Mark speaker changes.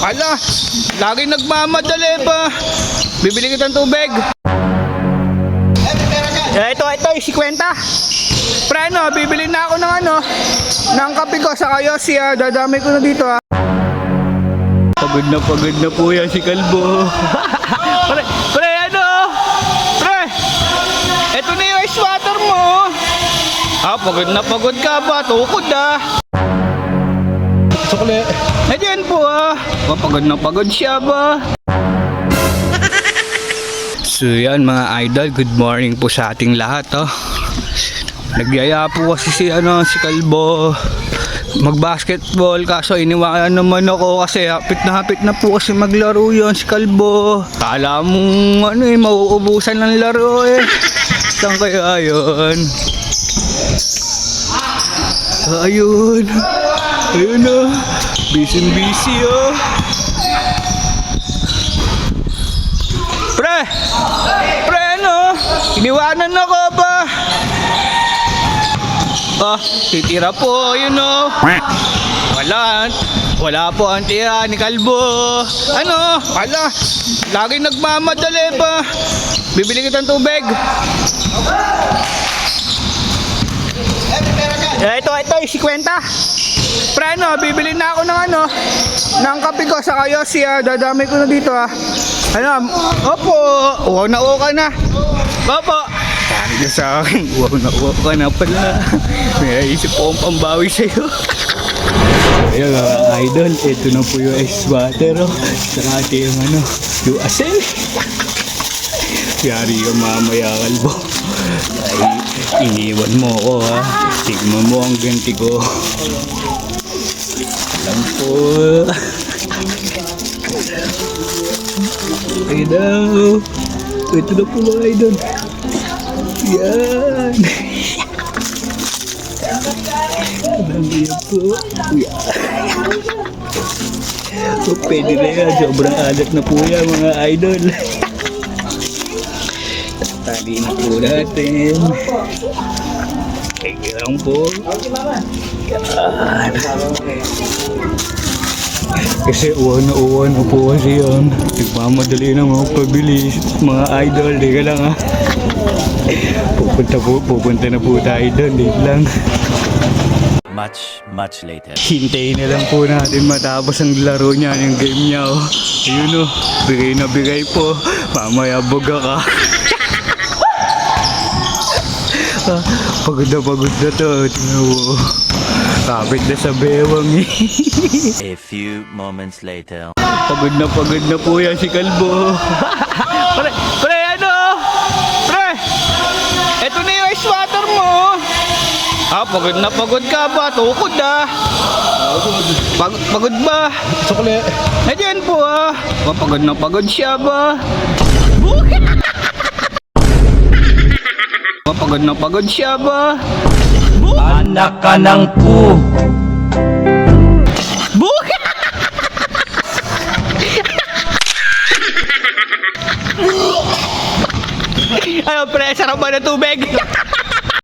Speaker 1: Ala, lagi nagmamadali pa. Bibili kita ng tubig. Eh, ito, ito, yung 50. Pre, ano, bibili na ako ng ano, ng kape ko sa kayosi, ah. Dadami ko na dito, ah. Pagod na pagod na po yan si Kalbo. pre, pre, ano? Pre, ito na yung ice water mo. Ah, pagod na pagod ka ba? Tukod ah.
Speaker 2: Sukli.
Speaker 1: Eh, diyan po ah. Oh, pagod na pagod siya ba? So yan mga idol, good morning po sa ating lahat oh. Nagyaya po kasi si ano si Kalbo magbasketball kaso iniwanan naman ako kasi hapit na hapit na po kasi maglaro yon si Kalbo. Kala mo ano eh mauubusan ng laro eh. Saan kaya yun? Ayun. Ayun oh. Busy busy oh. Pre! Pre ano? Iniwanan ako ba? Ah, titira po, yun oh. Wala. Wala po ang tira ni Kalbo. Ano? Wala. Lagi nagmamadali pa. Bibili kita ng tubig. Eh, ito, ito, yung 50. Pre, ano, bibili na ako ng ano, ng kape ko sa kayosi, ah. Dadami ko na dito, ah. Ano, opo, uwaw na uwaw ka na. Opo. Sabi ka sa akin, uwaw na uwaw ka na pala. May naisip po akong pambawi sa'yo. Ayan mga idol, ito na po yung ice water, oh. Sa ating ano, yung asin. Yari ka mamaya, kalbo. Ay, iniwan mo ako, ha. Tignan mo ang ganti ko. Alam po. Ay daw. Ito na po mga idol. Yan. Niyo po. Yan. So, pwede na yan. Sobrang alat na po yan mga idol. Tali na po natin. Lang po. Yan. Kasi uwan na uwan na po kasi yan. Nagmamadali na mga pabili. Mga idol, di ka lang ha. Pupunta po, pupunta na po tayo doon. Di lang.
Speaker 3: Much, much later.
Speaker 1: Hintayin na lang po natin matapos ang laro niya, yung game niya. Oh. Ayun oh, bigay na bigay po. Mamaya buga ka. Ah, pagod na pagod na to. Tingnan mo. Kapit na sa bewang eh.
Speaker 3: A few moments later.
Speaker 1: Pagod na pagod na po yan si Kalbo. pre, pre, ano? Pre, eto na yung ice water mo. Ah, pagod na pagod ka ba? Tukod ah. Pag pagod ba?
Speaker 2: Sukli.
Speaker 1: Diyan po ah. Oh, pagod na pagod siya ba? Pagod na pagod siya ba?
Speaker 3: Anak ka ng pu!
Speaker 1: Buka! Ayaw, pre, sarap ba ng tubig?